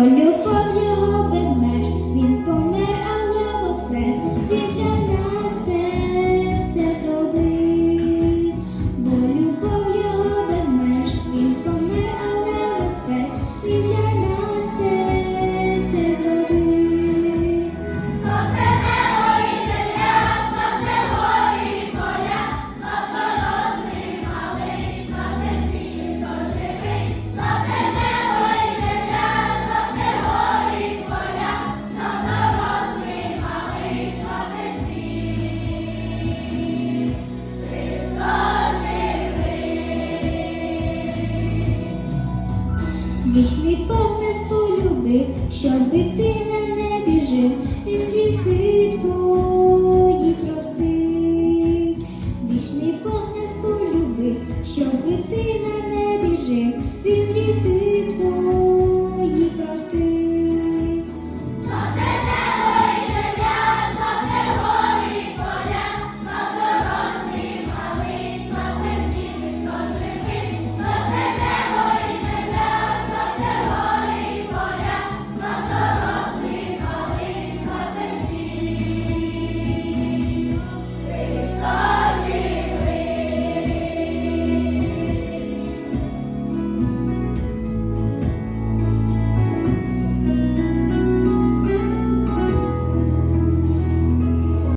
বলো Вічний Бог нас полюбив, щоб ти на небі жив, Він гріхи твої простив, вічний Бог нас полюбив, щоб ти на небі жив, Він гріхи.